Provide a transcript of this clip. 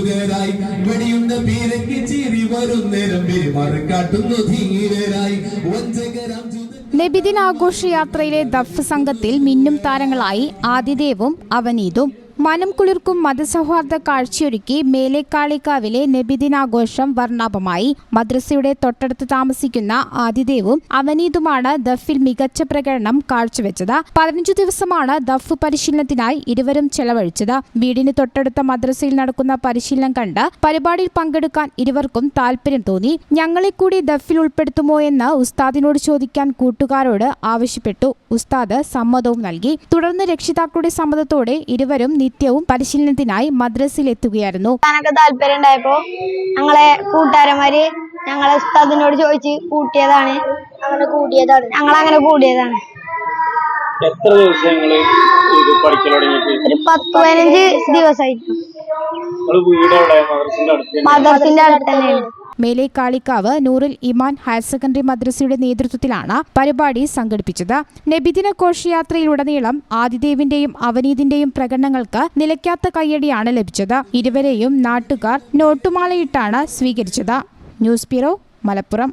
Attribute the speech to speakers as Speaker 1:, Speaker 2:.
Speaker 1: ധീരരായി വെടിയുണ്ട പീരക്ക് ചീറി വരുന്നേരം പെരുമാറി കാട്ടുന്നു ധീരരായി. വഞ്ചകരാം നബിദിനാഘോഷ
Speaker 2: യാത്രയിലെ ദഫ് സംഘത്തിൽ മിന്നും താരങ്ങളായി ആദിദേവും അവനീതും മനം കുളിർക്കും മതസൗഹാർദ്ദ കാഴ്ചയൊരുക്കി മേലേക്കാളിക്കാവിലെ നബിദിനാഘോഷം വർണാഭമായി. മദ്രസയുടെ തൊട്ടടുത്ത് താമസിക്കുന്ന ആദിദേവും അവനീതുമാണ് ദഫിൽ മികച്ച പ്രകടനം കാഴ്ചവെച്ചത്. പതിനഞ്ചു ദിവസമാണ് ദഫ് പരിശീലനത്തിനായി ഇരുവരും ചെലവഴിച്ചത്. വീടിന് തൊട്ടടുത്ത മദ്രസയിൽ നടക്കുന്ന പരിശീലനം കണ്ട് പരിപാടിയിൽ പങ്കെടുക്കാൻ ഇരുവർക്കും താല്പര്യം തോന്നി. ഞങ്ങളെ കൂടി ദഫിൽ ഉൾപ്പെടുത്തുമോ എന്ന് ഉസ്താദിനോട് ചോദിക്കാൻ കൂട്ടുകാരോട് ആവശ്യപ്പെട്ടു. ഉസ്താദ് സമ്മതവും നൽകി. തുടർന്ന് രക്ഷിതാക്കളുടെ സമ്മതത്തോടെ ഇരുവരും നിത്യവും പരിശീലനത്തിനായി മദ്രസയിലെത്തുകയായിരുന്നു
Speaker 3: തനക്ക് താല്പര്യം ഉണ്ടായപ്പോ ഞങ്ങളെ കൂട്ടുകാരന്മാര് ഞങ്ങളെ ഉസ്താദിനോട് ചോദിച്ച് കൂട്ടിയതാണ്. അങ്ങനെ കൂടിയതാണ്. ഞങ്ങൾ അങ്ങനെ കൂടിയതാണ്.
Speaker 4: എത്ര ദിവസം
Speaker 3: ഒരു പത്ത് പതിനഞ്ച് ദിവസമായിരിക്കും.
Speaker 4: അടുത്ത് തന്നെ?
Speaker 3: മദർസിന്റെ അടുത്ത് തന്നെയാണ്.
Speaker 2: മേലേക്കാളിക്കാവ് നൂറിൽ ഇമാൻ ഹയർ സെക്കൻഡറി മദ്രസയുടെ നേതൃത്വത്തിലാണ് പരിപാടി സംഘടിപ്പിച്ചത്. നബിദിന ഘോഷയാത്രയിലുടനീളം ആദിദേവിന്റെയും അവനീതിന്റെയും പ്രകടനങ്ങൾക്ക് നിലയ്ക്കാത്ത കയ്യടിയാണ് ലഭിച്ചത്. ഇരുവരെയും നാട്ടുകാർ നോട്ടുമാലയിട്ടാണ് സ്വീകരിച്ചത്. News bureau Malappuram.